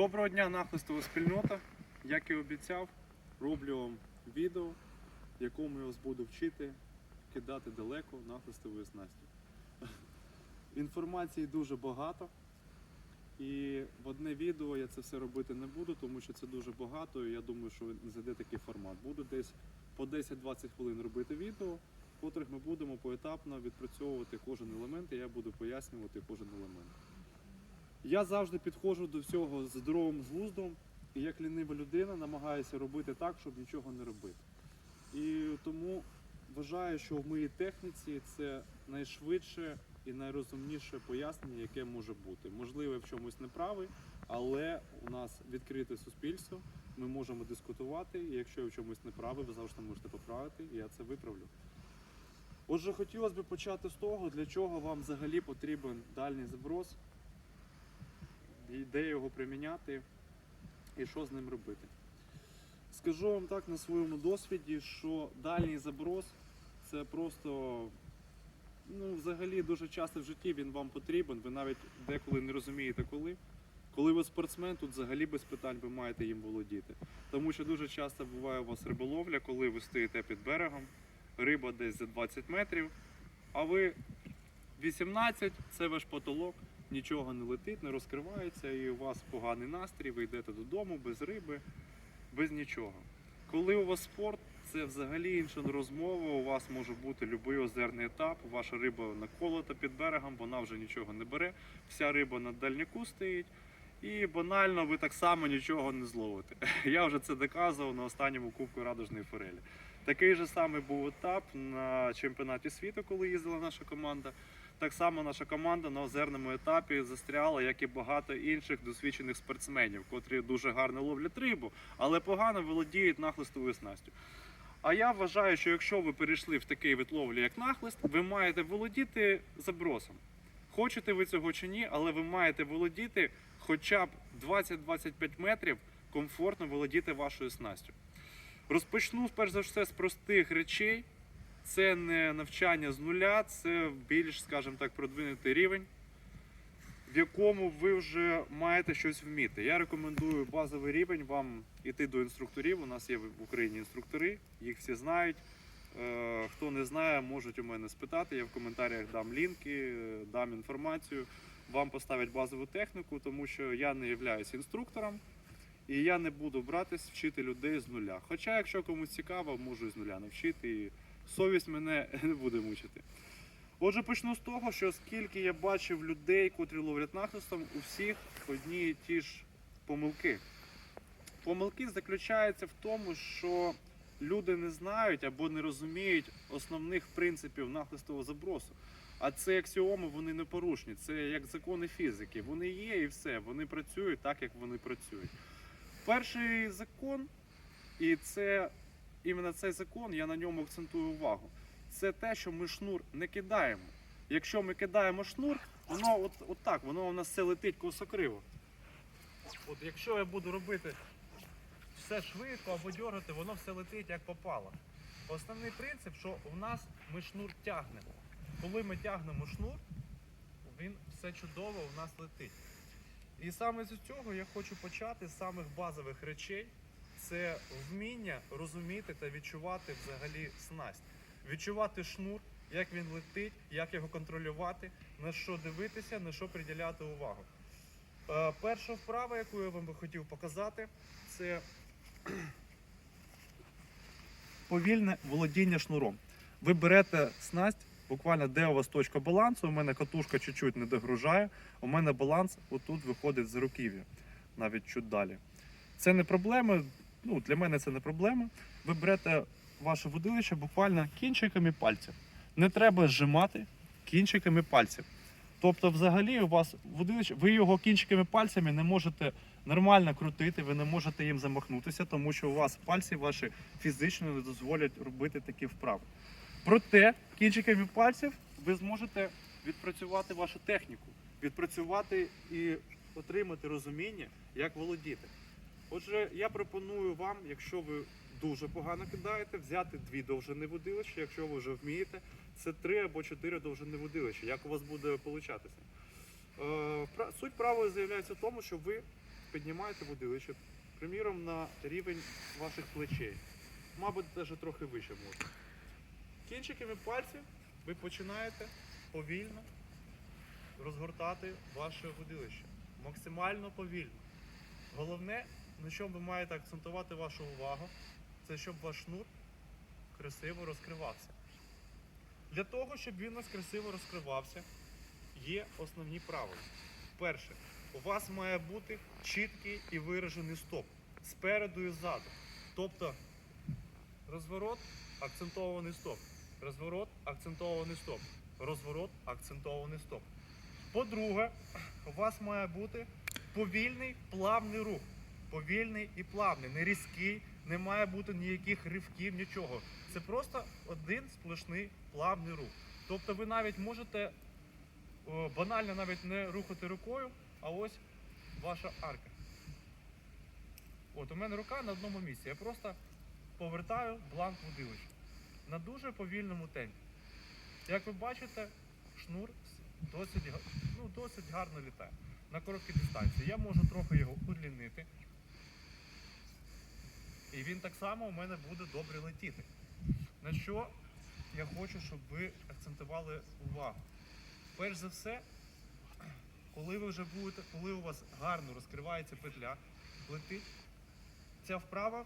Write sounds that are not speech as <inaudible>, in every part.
Доброго дня, нахлистова спільнота. Як і обіцяв, роблю вам відео, в якому я вас буду вчити кидати далеко нахлистовою снастю. Інформації дуже багато. І в одне відео я це все робити не буду, тому що це дуже багато. І я думаю, що не зайде такий формат. Буду десь по 10-20 хвилин робити відео, в котрих ми будемо поетапно відпрацьовувати кожен елемент, і я буду пояснювати кожен елемент. Я завжди підходжу до всього з здоровим глуздом, і як лінива людина намагаюся робити так, щоб нічого не робити. І тому вважаю, що в моїй техніці це найшвидше і найрозумніше пояснення, яке може бути. Можливо, я в чомусь неправий, але у нас відкрите суспільство, ми можемо дискутувати, і якщо я в чомусь неправий, ви завжди можете поправити, і я це виправлю. Отже, хотілося б почати з того, для чого вам взагалі потрібен дальній заброс, де його приміняти і що з ним робити. Скажу вам так на своєму досвіді, що дальній заброс це просто ну, взагалі дуже часто в житті він вам потрібен. Ви навіть деколи не розумієте коли. Коли ви спортсмен, тут взагалі без питань ви маєте їм володіти. Тому що дуже часто буває у вас риболовля, коли ви стоїте під берегом, риба десь за 20 метрів, а ви 18, це ваш потолок, нічого не летить, не розкривається, і у вас поганий настрій, ви йдете додому без риби, без нічого. Коли у вас спорт, це взагалі інша розмова. У вас може бути будь-який озерний етап, ваша риба наколота під берегом, вона вже нічого не бере, вся риба на дальняку стоїть. І банально ви так само нічого не зловите. <laughs> Я вже це доказував на останньому кубку радужної форелі. Такий же самий був етап на чемпіонаті світу, коли їздила наша команда. Так само наша команда на озерному етапі застряла, як і багато інших досвідчених спортсменів, котрі дуже гарно ловлять рибу, але погано володіють нахлистовою снастю. А я вважаю, що якщо ви перейшли в такий вид ловлі, як нахлист, ви маєте володіти забросом. Хочете ви цього чи ні, але ви маєте володіти хоча б 20-25 метрів комфортно володіти вашою снастю. Розпочну перш за все з простих речей. Це не навчання з нуля, це більш, скажімо так, продвинутий рівень, в якому ви вже маєте щось вміти. Я рекомендую базовий рівень вам іти до інструкторів. У нас є в Україні інструктори, їх всі знають. Е, Хто не знає, можуть у мене спитати. Я в коментарях дам лінки, дам інформацію. Вам поставлять базову техніку, тому що я не являюсь інструктором. І я не буду братись вчити людей з нуля. Хоча, якщо комусь цікаво, можу з нуля навчити. Совість мене <laughs> не буде мучити. Отже, почну з того, що скільки я бачив людей, котрі ловлять нахлистом, у всіх одні і ті ж помилки. Помилки заключаються в тому, що люди не знають або не розуміють основних принципів нахлистового забросу. А це аксіоми, вони не порушні. Це як закони фізики. Вони є і все. Вони працюють так, як вони працюють. Перший закон, і це іменно цей закон, я на ньому акцентую увагу. Це те, що ми шнур не кидаємо. Якщо ми кидаємо шнур, воно от, от так, воно у нас все летить косокриво. От якщо я буду робити все швидко або дергати, воно все летить як попало. Основний принцип, що у нас ми шнур тягнемо. Коли ми тягнемо шнур, він все чудово у нас летить. І саме з цього я хочу почати з самих базових речей. Це вміння розуміти та відчувати взагалі снасть. Відчувати шнур, як він летить, як його контролювати, на що дивитися, на що приділяти увагу. Е, перша вправа, яку я вам би хотів показати, це <clears throat> повільне володіння шнуром. Ви берете снасть, буквально де у вас точка балансу. У мене катушка чуть-чуть не догружає. У мене баланс отут виходить з руків'я, навіть чуть далі. Це не проблема. Ну, для мене це не проблема. Ви берете ваше водилище буквально кінчиками пальців. Не треба зжимати кінчиками пальців. Тобто, взагалі, у вас водилище, ви його кінчиками пальцями не можете нормально крутити, ви не можете їм замахнутися, тому що у вас пальці ваші фізично не дозволять робити такі вправи. Проте кінчиками пальців ви зможете відпрацювати вашу техніку, відпрацювати і отримати розуміння, як володіти. Отже, я пропоную вам, якщо ви дуже погано кидаєте, взяти дві довжини водилища, якщо ви вже вмієте, це три або чотири довжини водилища. Як у вас буде получатися? Е, Суть правої заявляється в тому, що ви піднімаєте вудилище, приміром, на рівень ваших плечей. Мабуть, навіть трохи вище можна. Кінчиками пальців ви починаєте повільно розгортати ваше вудилище. Максимально повільно. Головне, на чому ви маєте акцентувати вашу увагу, це щоб ваш шнур красиво розкривався. Для того, щоб він у нас красиво розкривався, є основні правила. Перше, у вас має бути чіткий і виражений стоп спереду і ззаду. Тобто розворот, акцентований стоп. Розворот, акцентований стоп. Розворот, акцентований стоп. По-друге, у вас має бути повільний плавний рух. Повільний і плавний, не різкий, не має бути ніяких ривків, нічого. Це просто один сплошний плавний рух. Тобто ви навіть можете банально навіть не рухати рукою, а ось ваша арка. От у мене рука на одному місці. Я просто повертаю бланк вудилища на дуже повільному темпі. Як ви бачите, шнур досить, ну, досить гарно літає на короткій дистанції. Я можу трохи його удлінити. І він так само у мене буде добре летіти. На що я хочу, щоб ви акцентували увагу. Перш за все, коли ви вже будете, коли у вас гарно розкривається петля, летить, ця вправа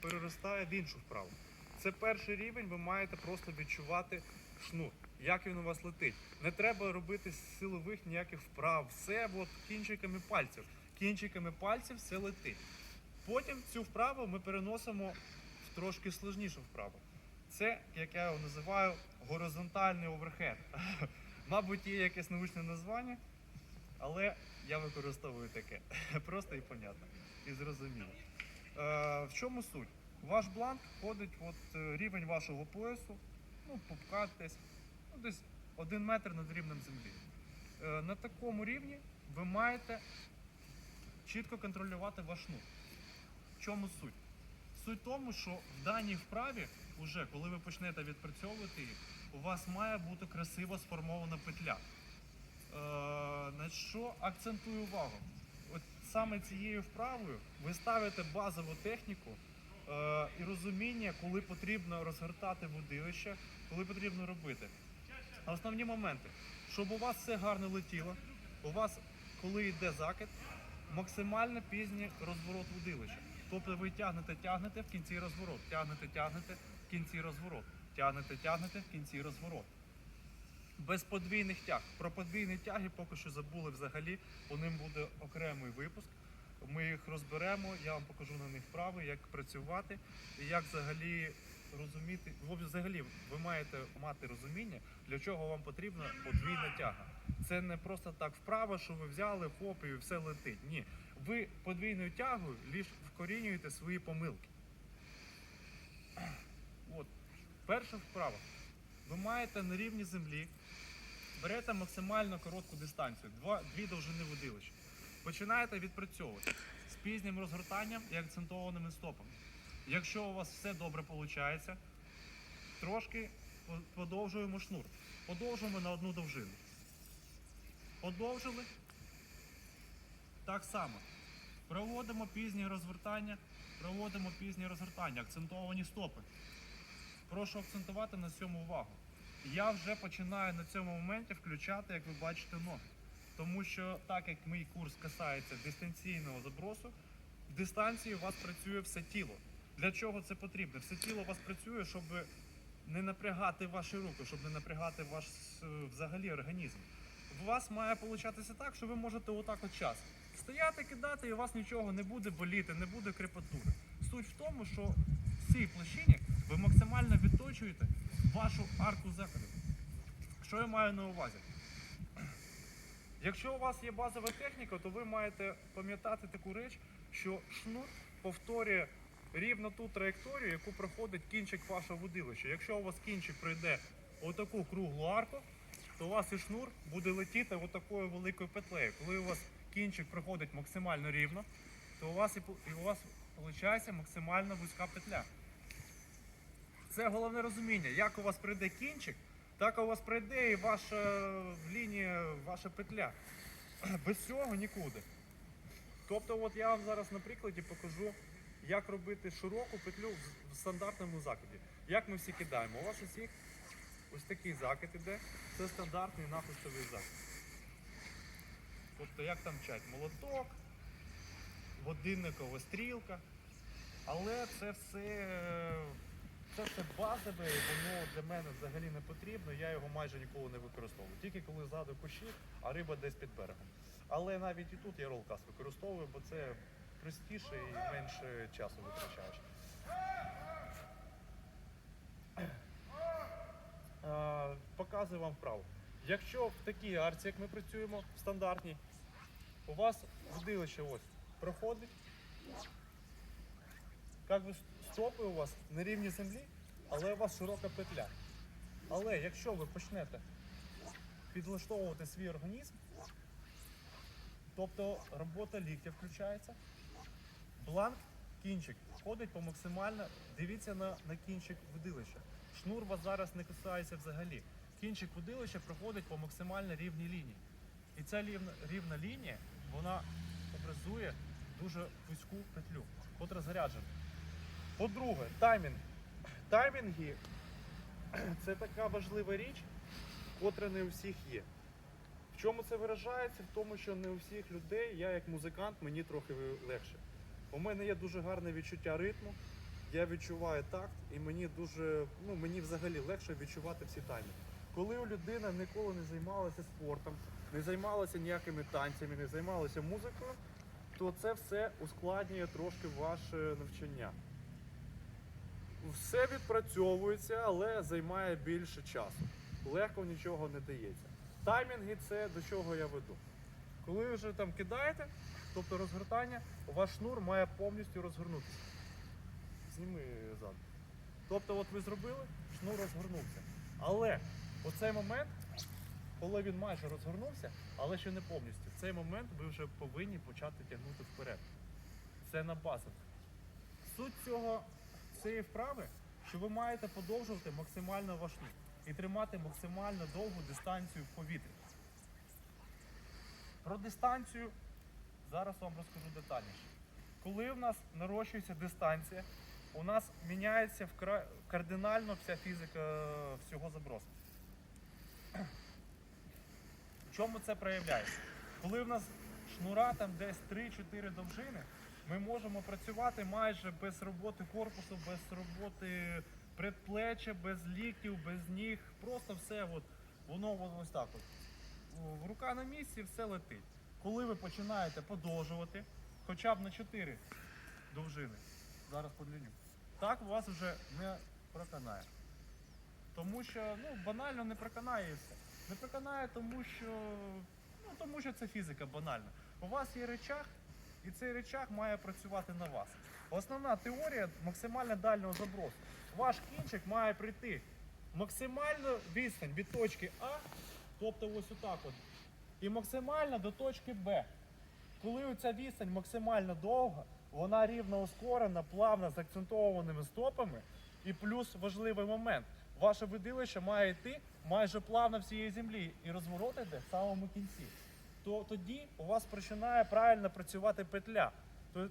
переростає в іншу вправу. Це перший рівень, ви маєте просто відчувати шнур, як він у вас летить. Не треба робити силових ніяких вправ, все от кінчиками пальців. Кінчиками пальців все летить. Потім цю вправу ми переносимо в трошки сложнішу вправу. Це, як я його називаю, горизонтальний оверхед. <laughs> Мабуть, є якесь научне названня, але я використовую таке. <laughs> Просто і понятно, і зрозуміло. Е, в чому суть? Ваш бланк ходить от е, рівень вашого поясу, ну, пупка десь, ну, десь один метр над рівнем землі. Е, на такому рівні ви маєте чітко контролювати ваш шнур. Чому суть? Суть в тому, що в даній вправі, уже коли ви почнете відпрацьовувати її, у вас має бути красиво сформована петля. Е, на що акцентую увагу? От саме цією вправою ви ставите базову техніку е, і розуміння, коли потрібно розгортати водилище, коли потрібно робити. Основні моменти, щоб у вас все гарно летіло, у вас, коли йде закид, максимально пізній розворот водилища. Тобто ви тягнете, тягнете в кінці розворот, тягнете, тягнете в кінці розворот, тягнете, тягнете в кінці розворот. Без подвійних тяг. Про подвійні тяги поки що забули взагалі. По ним буде окремий випуск. Ми їх розберемо, я вам покажу на них вправи, як працювати і як взагалі розуміти. Взагалі ви маєте мати розуміння, для чого вам потрібна подвійна тяга. Це не просто так вправа, що ви взяли, хоп, і все летить. Ні. Ви подвійною тягою лише вкорінюєте свої помилки. От. Перша вправа. Ви маєте на рівні землі, берете максимально коротку дистанцію, два, дві довжини водилища. Починаєте відпрацьовувати з пізнім розгортанням і акцентованими стопами. Якщо у вас все добре виходить, трошки подовжуємо шнур. Подовжуємо на одну довжину. Подовжили. Так само. Проводимо пізнє розвертання, проводимо пізнє розгортання, акцентовані стопи. Прошу акцентувати на цьому увагу. Я вже починаю на цьому моменті включати, як ви бачите, ноги. Тому що так як мій курс касається дистанційного забросу, в дистанції у вас працює все тіло. Для чого це потрібно? Все тіло у вас працює, щоб не напрягати ваші руки, щоб не напрягати ваш е, взагалі організм. У вас має получатися так, що ви можете отак от час стояти, кидати, і у вас нічого не буде боліти, не буде крепатури. Суть в тому, що в цій площині ви максимально відточуєте вашу арку заходу. Що я маю на увазі? Якщо у вас є базова техніка, то ви маєте пам'ятати таку реч, що шнур повторює рівно ту траєкторію, яку проходить кінчик вашого водилища. Якщо у вас кінчик пройде отаку круглу арку, то у вас і шнур буде летіти отакою великою петлею. Коли у вас кінчик проходить максимально рівно, то у вас і, у вас виходить максимально вузька петля. Це головне розуміння. Як у вас прийде кінчик, так у вас прийде і ваша лінія, ваша петля. <clears throat> Без цього нікуди. Тобто, от я вам зараз на прикладі покажу, як робити широку петлю в стандартному закиді. Як ми всі кидаємо. У вас усіх ось такий закид іде. Це стандартний нахистовий закид. Тобто, як там вчать? Молоток, годинникова стрілка. Але це все, це все базове, воно для мене взагалі не потрібно. Я його майже ніколи не використовую. Тільки коли ззаду кущі, а риба десь під берегом. Але навіть і тут я ролкас використовую, бо це простіше і менше часу витрачаєш. Е, Показую вам вправу. Якщо в такій арці, як ми працюємо, в стандартній, у вас вдилище ось проходить, як би стопи у вас на рівні землі, але у вас широка петля. Але якщо ви почнете підлаштовувати свій організм, тобто робота ліктя включається, бланк, кінчик входить по максимально, дивіться на, на кінчик видилища. Шнур вас зараз не касається взагалі. Кінчик видилища проходить по максимально рівній лінії. І ця рівна, рівна лінія, вона образує дуже вузьку петлю, котра заряджена. По-друге, таймінг. Таймінги це така важлива річ, котра не у всіх є. В чому це виражається? В тому, що не у всіх людей, я як музикант, мені трохи легше. У мене є дуже гарне відчуття ритму, я відчуваю такт, і мені дуже, ну мені взагалі легше відчувати всі таймінги. Коли людина ніколи не займалася спортом, не займалася ніякими танцями, не займалася музикою, то це все ускладнює трошки ваше навчання. Все відпрацьовується, але займає більше часу. Легко нічого не дається. Таймінги це до чого я веду. Коли ви вже там кидаєте, тобто розгортання, ваш шнур має повністю розгорнутися. Зніми зад. Тобто, от ви зробили, шнур розгорнувся. Але оцей момент, коли він майже розгорнувся, але ще не повністю, в цей момент ви вже повинні почати тягнути вперед. Це на базах. Суть цього цієї вправи, що ви маєте подовжувати максимально ваш шнур і тримати максимально довгу дистанцію в повітрі. Про дистанцію зараз вам розкажу детальніше. Коли в нас нарощується дистанція, у нас міняється вкра... кардинально вся фізика е, всього забросу. В чому це проявляється? Коли в нас шнура там десь 3-4 довжини, ми можемо працювати майже без роботи корпусу, без роботи предплеччя, без ліктів, без ніг. Просто все от, воно ось так. От. Рука на місці, все летить. Коли ви починаєте подовжувати, хоча б на 4 довжини, зараз подліню, так вас вже не проканає. Тому що ну, банально не все. Не проканає, тому що, ну, тому що це фізика банальна. У вас є речах, і цей речах має працювати на вас. Основна теорія максимально дальнього забросу. Ваш кінчик має прийти максимально відстань від точки А, тобто ось отак от, і максимально до точки Б. Коли ця відстань максимально довга, вона рівно ускорена, плавна, з акцентованими стопами. І плюс важливий момент. Ваше видилище має йти майже плавно всієї землі і розворот в самому кінці. То тоді у вас починає правильно працювати петля.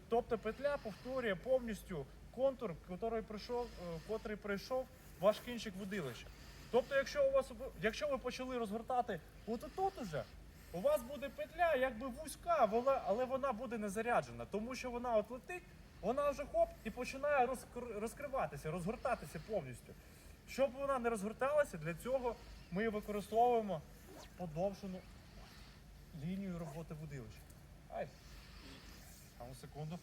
Тобто петля повторює повністю контур, котрий пройшов, е, котрий пройшов ваш кінчик водилища. Тобто, якщо у вас якщо ви почали розгортати от тут уже, у вас буде петля якби вузька, але вона буде не заряджена, тому що вона от летить, вона вже хоп і починає розкр- розкриватися, розгортатися повністю. Щоб вона не розгорталася, для цього ми використовуємо подовжену лінію роботи будилища. Ай. А ну секунду.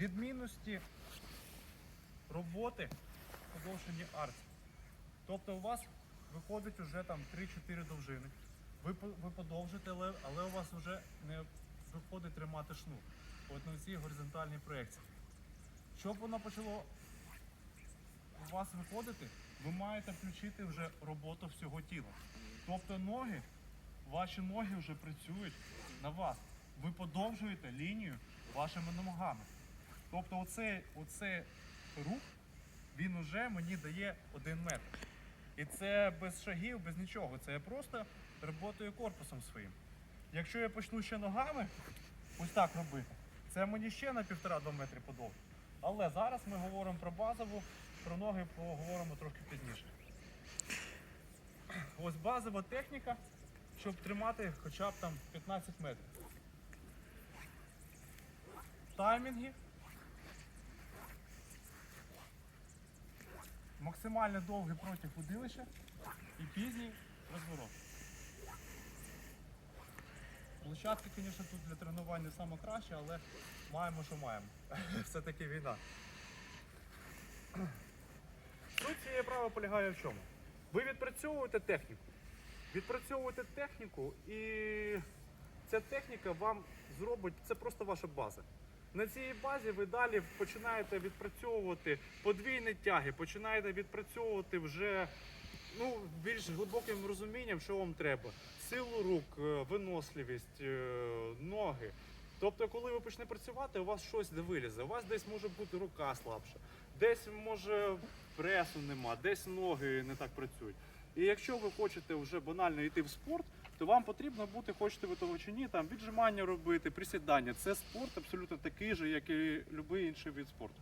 Відмінності роботи в подовженні арці. Тобто у вас виходить вже там 3-4 довжини. Ви, ви подовжите, але, але у вас вже не виходить тримати шнур. От на цій горизонтальній проекції. Щоб воно почало у вас виходити, ви маєте включити вже роботу всього тіла. Тобто ноги, ваші ноги вже працюють на вас. Ви подовжуєте лінію вашими ногами. Тобто оцей, оцей рух, він уже мені дає один метр. І це без шагів, без нічого. Це я просто роботою корпусом своїм. Якщо я почну ще ногами ось так робити, це мені ще на півтора-два метри подовжить. Але зараз ми говоримо про базову, про ноги поговоримо трохи пізніше. Ось базова техніка, щоб тримати хоча б там 15 метрів. Таймінги. Максимально довгий протяг удилища і пізній розворот. Площадки, звісно, тут для тренувань не саме але маємо, що маємо. <laughs> Все-таки війна. Суть цієї прави полягає в чому? Ви відпрацьовуєте техніку. Відпрацьовуєте техніку і ця техніка вам зробить, це просто ваша база. На цій базі ви далі починаєте відпрацьовувати подвійні тяги, починаєте відпрацьовувати вже ну, більш глибоким розумінням, що вам треба. Силу рук, е, виносливість, е, ноги. Тобто, коли ви почнете працювати, у вас щось де вилізе. У вас десь може бути рука слабша, десь може пресу нема, десь ноги не так працюють. І якщо ви хочете вже банально йти в спорт, то вам потрібно бути, хочете ви того чи ні, там віджимання робити, присідання. Це спорт абсолютно такий же, як і будь-який інший від спорту.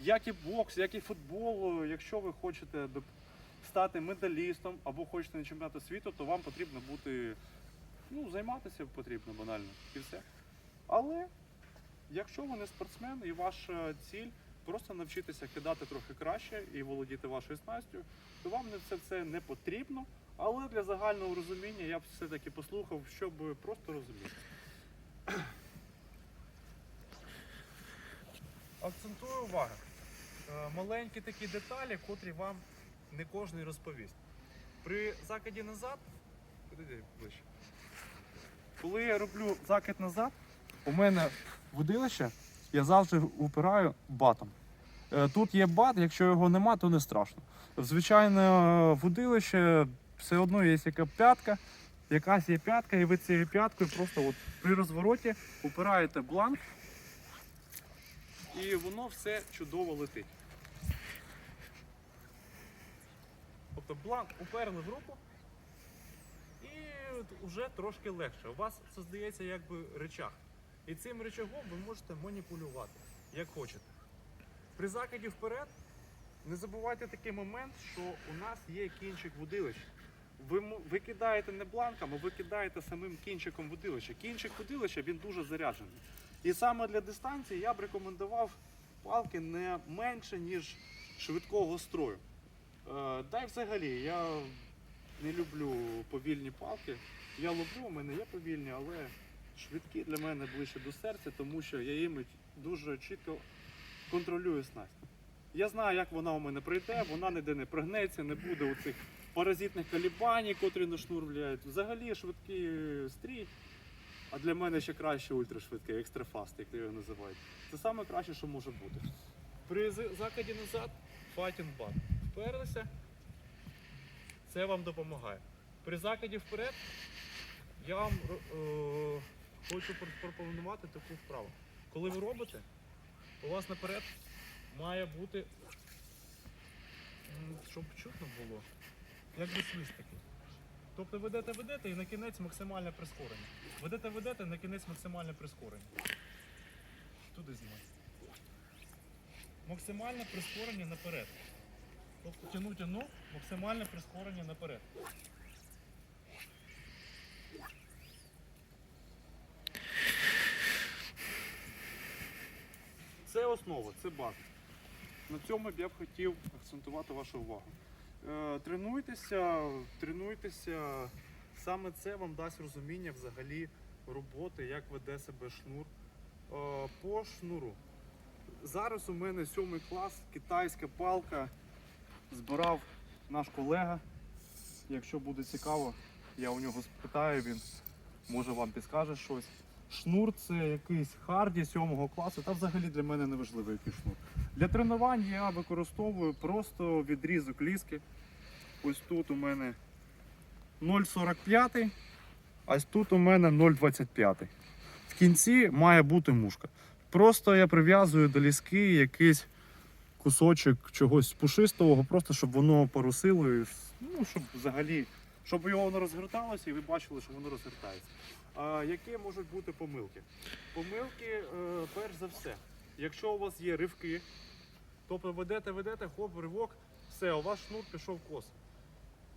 Як і бокс, як і футбол, якщо ви хочете стати медалістом або хочете на чемпіонату світу, то вам потрібно бути, ну, займатися потрібно банально і все. Але якщо ви не спортсмен і ваша ціль просто навчитися кидати трохи краще і володіти вашою снастю, то вам це все не потрібно. Але для загального розуміння я б все-таки послухав, щоб просто розуміти. Акцентую увагу. Е, Маленькі такі деталі, котрі вам не кожен розповість. При закиді назад, ближче. Коли я роблю закид назад, у мене водилище, я завжди упираю батом. Е, Тут є бат, якщо його нема, то не страшно. Звичайно, водилище все одно є яка п'ятка, якась є п'ятка, і ви цією п'яткою просто от при розвороті упираєте бланк, і воно все чудово летить. Тобто бланк уперли в руку, і вже трошки легше. У вас создається якби речах. І цим речагом ви можете маніпулювати, як хочете. При закиді вперед не забувайте такий момент, що у нас є кінчик водилища. Ви, ви кидаєте не а ви кидаєте самим кінчиком водилища. Кінчик водилища він дуже заряджений. І саме для дистанції я б рекомендував палки не менше, ніж швидкого строю. Е, да й взагалі, я не люблю повільні палки. Я люблю, у мене є повільні, але швидкі для мене ближче до серця, тому що я їм дуже чітко контролюю снасть. Я знаю, як вона у мене прийде, вона ніде не прогнеться, не буде у цих паразитних колібаній, котрі на шнур влияють. Взагалі швидкий стрій, а для мене ще краще ультрашвидкий, екстрафаст, як його називають. Це саме краще, що може бути. При закиді назад файтінг бат. Вперлися, це вам допомагає. При закиді вперед я вам е, хочу пропонувати таку вправу. Коли ви робите, у вас наперед має бути, щоб чутно було, як би свист такий. Тобто ведете, ведете і на кінець максимальне прискорення. Ведете, ведете, на кінець максимальне прискорення. Туди знімай. Максимальне прискорення наперед. Тобто тяну, тяну, максимальне прискорення наперед. Це основа, це база. На цьому б я б хотів акцентувати вашу увагу. Е, тренуйтеся, тренуйтеся. Саме це вам дасть розуміння взагалі роботи, як веде себе шнур. Е, по шнуру. Зараз у мене сьомий клас, китайська палка. Збирав наш колега. Якщо буде цікаво, я у нього спитаю, він може вам підскаже щось. Шнур це якийсь харді сьомого класу, та взагалі для мене не важливо, який шнур. Для тренувань я використовую просто відрізок ліски. Ось тут у мене 0,45, а тут у мене 0,25. В кінці має бути мушка. Просто я прив'язую до ліски якийсь кусочок чогось пушистого, просто щоб воно порусило, і, ну, щоб взагалі, щоб його воно розгорталося і ви бачили, що воно розгортається. А, які можуть бути помилки? Помилки, е, перш за все, якщо у вас є ривки, тобто ведете, ведете, хоп, ривок, все, у вас шнур пішов кос.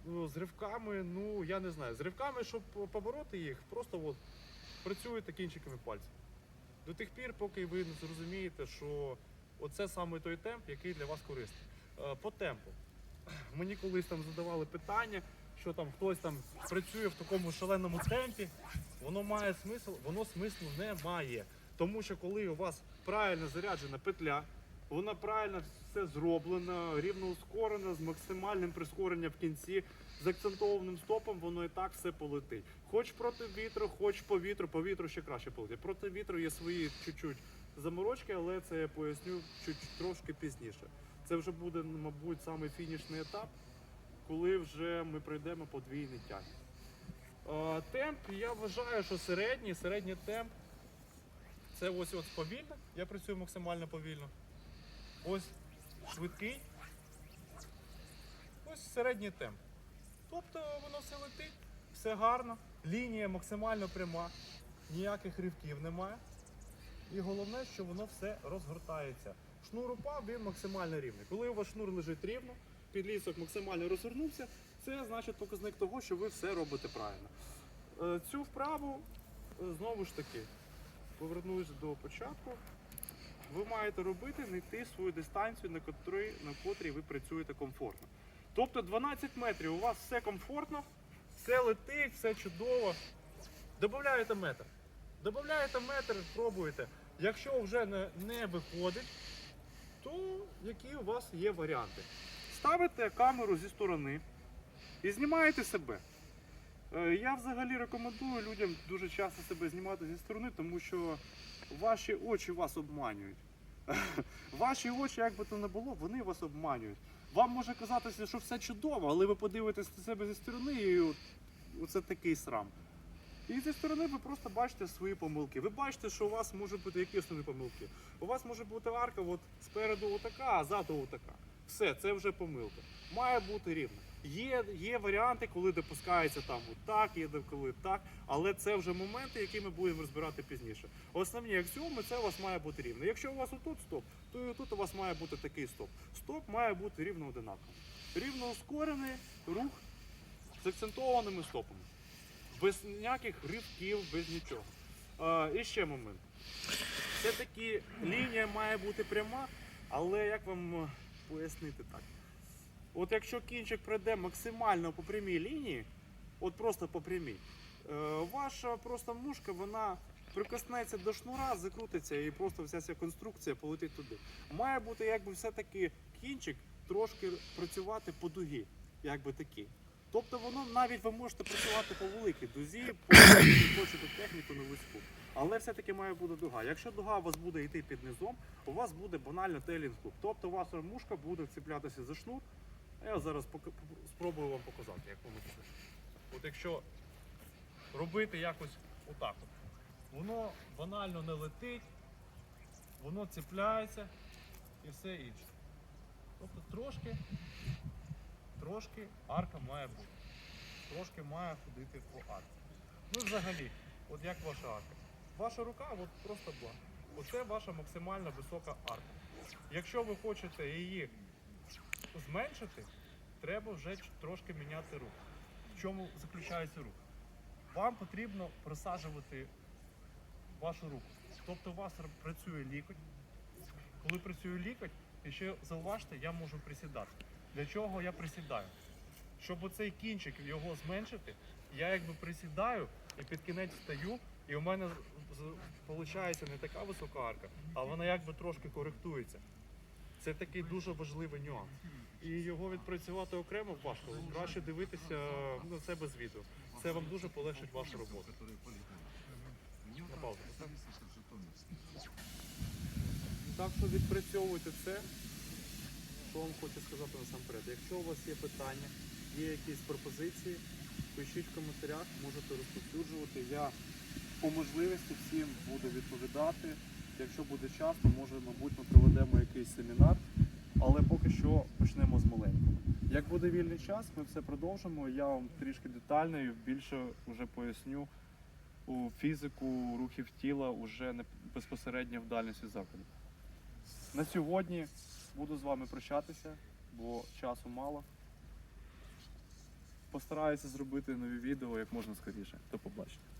Ну, з ривками, ну я не знаю. З ривками, щоб побороти їх, просто от працюєте кінчиками пальців. До тих пір, поки ви не зрозумієте, що оце саме той темп, який для вас корисний. Е, По темпу. <clears throat> Мені колись там задавали питання, що там хтось там працює в такому шаленому темпі, воно має смисл, воно смислу не має. Тому що коли у вас правильно заряджена петля, вона правильно все зроблена, рівно ускорена, з максимальним прискоренням в кінці, з акцентованим стопом, воно і так все полетить. Хоч проти вітру, хоч по вітру, по вітру ще краще полетить. Проти вітру є свої чуть-чуть заморочки, але це я поясню чуть трошки пізніше. Це вже буде, мабуть, саме фінішний етап, коли вже ми пройдемо подвійний тяг. Е, Темп, я вважаю, що середній, середній темп це ось ось повільно. Я працюю максимально повільно. Ось швидкий. Ось середній темп. Тобто воно все летить, все гарно, лінія максимально пряма, ніяких ривків немає. І головне, що воно все розгортається. Шнур упав, він максимально рівний. Коли у вас шнур лежить рівно, підлісок максимально розгорнувся, це значить показник того, що ви все робите правильно. Е, Цю вправу е, знову ж таки повернусь до початку. Ви маєте робити знайти свою дистанцію, на котрій, на котрій ви працюєте комфортно. Тобто 12 метрів у вас все комфортно, все летить, все чудово. Додаєте метр. Додаєте метр, пробуєте. Якщо вже не, не виходить, то які у вас є варіанти? Ставите камеру зі сторони і знімаєте себе. Е, Я взагалі рекомендую людям дуже часто себе знімати зі сторони, тому що ваші очі вас обманюють. <laughs> Ваші очі, як би то не було, вони вас обманюють. Вам може казатися, що все чудово, але ви подивитесь на себе зі сторони і оце такий срам. І зі сторони ви просто бачите свої помилки. Ви бачите, що у вас можуть бути які основні помилки. У вас може бути арка от спереду отака, а ззаду отака. Все, це вже помилка. Має бути рівно. Є, є варіанти, коли допускається там отак, є коли так, але це вже моменти, які ми будемо розбирати пізніше. Основні аксіоми це у вас має бути рівно. Якщо у вас отут стоп, то і тут у вас має бути такий стоп. Стоп має бути рівно одинаково. Рівно ускорений рух з акцентованими стопами. Без ніяких ривків, без нічого. А, і ще момент. Все-таки лінія має бути пряма, але як вам пояснити так? От якщо кінчик пройде максимально по прямій лінії, от просто по прямій, е, ваша просто мушка, вона прикоснеться до шнура, закрутиться і просто вся ця конструкція полетить туди. Має бути якби все-таки кінчик трошки працювати по дугі, якби такий. Тобто воно навіть ви можете працювати по великій дузі, по <coughs> хочете техніку на вузьку. Але все-таки має бути дуга. Якщо дуга у вас буде йти під низом, у вас буде банально тейлінг луп. Тобто вас мушка буде вціплятися за шнур. А Я зараз спробую вам показати, як воно буде. От якщо робити якось отак, от, воно банально не летить, воно цепляється і все інше. Тобто трошки, трошки арка має бути. Трошки має ходити по арці. Ну взагалі, от як ваша арка. Ваша рука от просто була. Оце ваша максимально висока арка. Якщо ви хочете її зменшити, треба вже трошки міняти рух. В чому заключається рух? Вам потрібно просаджувати вашу руку. Тобто у вас працює лікоть. Коли працює лікоть, і ще зауважте, я можу присідати. Для чого я присідаю? Щоб оцей кінчик його зменшити, я якби присідаю і під кінець встаю, і у мене виходить не така висока арка, а вона якби трошки коректується. Це такий дуже важливий нюанс. І його відпрацювати окремо важко. Краще дивитися на це без відео. Це вам дуже полегшить вашу роботу. На паузу. Так що відпрацьовуйте це. Що вам хочу сказати насамперед. Якщо у вас є питання, є якісь пропозиції, пишіть в коментарях, можете розповсюджувати. Я по можливості всім буду відповідати. Якщо буде час, то може, мабуть, ми проведемо якийсь семінар, але поки що почнемо з маленького. Як буде вільний час, ми все продовжимо. Я вам трішки детально і більше вже поясню у фізику рухів тіла уже не безпосередньо в дальності заходу. На сьогодні буду з вами прощатися, бо часу мало. Постараюся зробити нові відео як можна скоріше. До побачення.